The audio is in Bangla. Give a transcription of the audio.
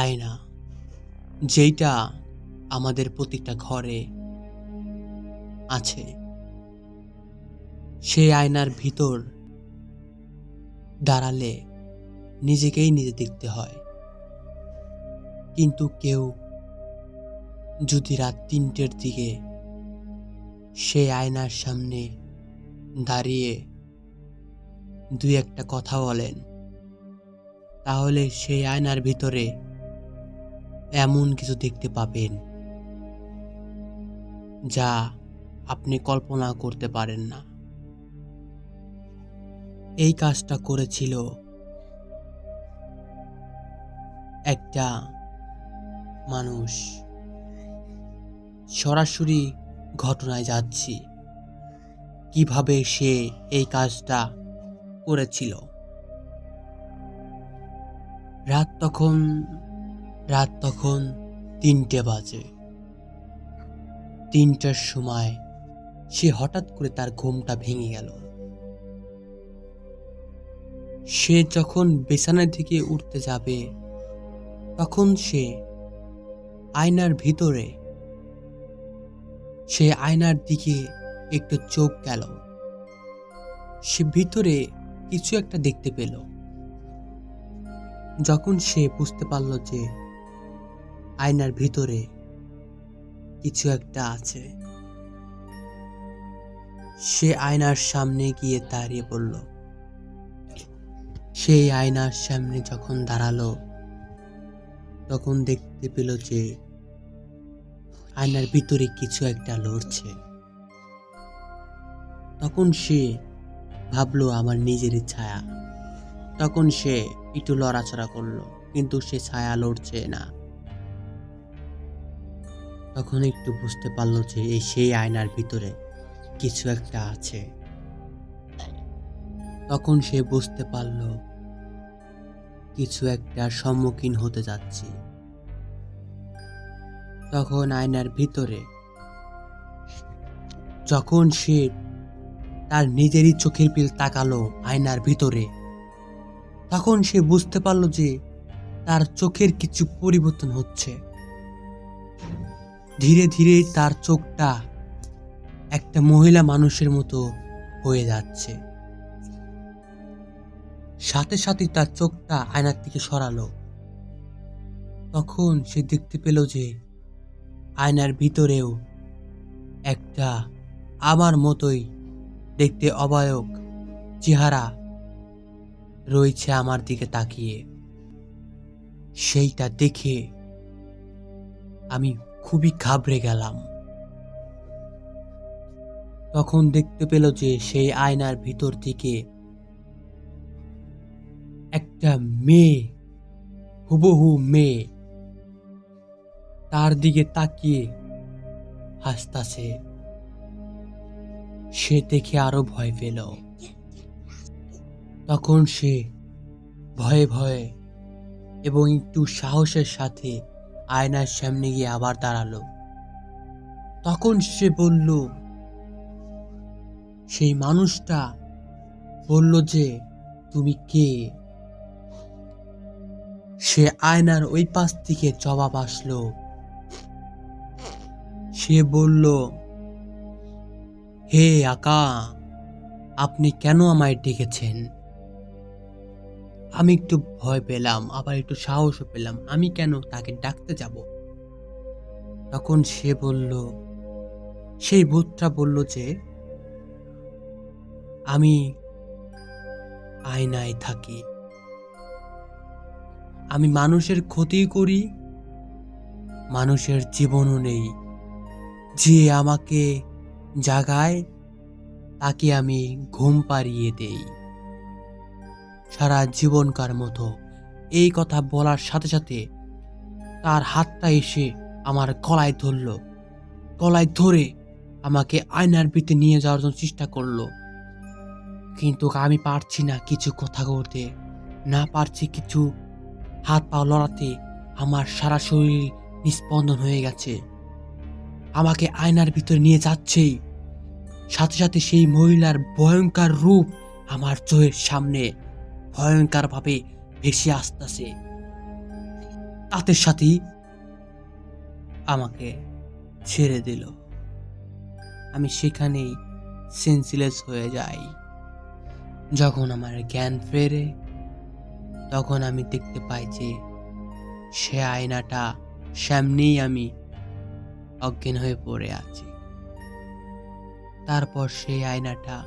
আয়না, যেইটা আমাদের প্রতিটা ঘরে আছে। সেই আয়নার ভিতর দাঁড়ালে নিজেকেই নিজে দেখতে হয়। কিন্তু কেউ যদি রাত তিনটের দিকে সেই আয়নার সামনে দাঁড়িয়ে দুই একটা কথা বলেন, তাহলে সেই আয়নার ভিতরে এমন কিছু দেখতে পাবেন যা আপনি কল্পনা করতে পারেন না। এই কাজটা করেছিল একটা মানুষ। সরাসরি ঘটনায় যাচ্ছি। কীভাবে সে এই কাজটা করেছিল? রাত তখন রাত তখন তিনটে বাজে। তিনটার সময় সে হঠাৎ করে তার ঘুমটা ভেঙে গেল। সে যখন বিছানার দিকে উঠতে যাবে, তখন সে আয়নার ভিতরে, সে আয়নার দিকে একটু চোখ গেল। সে ভিতরে কিছু একটা দেখতে পেল। যখন সে বুঝতে পারল যে আয়নার ভিতরে কিছু একটা আছে। সে আয়নার সামনে গিয়ে দাঁড়িয়ে পড়ল। সেই আয়নার সামনে যখন দাঁড়াল, তখন দেখতে পেল যে আয়নার ভিতরে কিছু একটা লড়ছে। তখন সে ভাবলো, আমার নিজেরই ছায়া। তখন সে একটু লড়াচড়া করল, কিন্তু সে ছায়া লড়ছে না। তখন একটু বুঝতে পারল যে এই সেই আয়নার ভিতরে কিছু একটা আছে। তখন সে বুঝতে পারল কিছু একটা সম্মুখীন হতে যাচ্ছি। তখন আয়নার ভিতরে যখন সে তার নিজেরই চোখের পিল তাকালো আয়নার ভিতরে, তখন সে বুঝতে পারল যে তার চোখের কিছু পরিবর্তন হচ্ছে। ধীরে ধীরে তার চোখটা একটা মহিলা মানুষের মতো হয়ে যাচ্ছে। সাথে সাথে তার চোখটা আয়নার থেকে সরালো। তখন সে দেখতে পেল যে আয়নার ভিতরেও একটা আমার মতোই দেখতে অবায়ক চেহারা রয়েছে আমার দিকে তাকিয়ে। সেইটা দেখে আমি খুবই ঘাবড়ে গেলাম। তখন দেখতে পেল যে সেই আয়নার ভিতর থেকে একটা মেয়ে, হুবহু মেয়ে, তার দিকে তাকিয়ে হাসতাছে। সে দেখে আরও ভয় পেল। তখন সে ভয়ে ভয়ে এবং একটু সাহসের সাথে আয়নার সামনে গিয়ে আবার দাঁড়াল। তখন সে বলল, সেই মানুষটা বলল যে, তুমি কে? সে আয়নার ওই পাশ থেকে জবাব আসলো। সে বলল, হে আকা, আপনি কেন আমায় ডেকেছেন? আমি একটু ভয় পেলাম, আবার একটু সাহসও পেলাম। আমি কেন তাকে ডাকতে যাব? তখন সে বলল, সেই ভূতটা বলল যে, আমি আয়নায় থাকি। আমি মানুষের ক্ষতি করি, মানুষের জীবনও নেই। যে আমাকে জাগায়, তাকে আমি ঘুম পাড়িয়ে দেই। সারা জীবনকার মতো। এই কথা বলার সাথে সাথে তার হাতটা এসে আমার গলায় ধরল। গলায় ধরে আমাকে আয়নার ভিতরে নিয়ে যাওয়ার জন্য চেষ্টা করল। কিন্তু আমি পারছি না কিছু কথা বলতে। না পারছি কিছু হাত পা লড়াতে। আমার সারা শরীর নিস্পন্দন হয়ে গেছে। আমাকে আয়নার ভিতরে নিয়ে যাচ্ছেই সাথে সাথে সেই মহিলার ভয়ঙ্কর রূপ আমার চোখের সামনে ভয়ঙ্করভাবে ভেসে আসতেছে। তাদের সাথেই আমাকে ছেড়ে দিল। আমি সেখানেই সেন্সিলেস হয়ে যাই। যখন আমার জ্ঞান ফেরে, তখন আমি দেখতে পাই যে সে আয়নাটা সামনেই আমি অজ্ঞান হয়ে পড়ে আছি। তারপর সেই আয়নাটা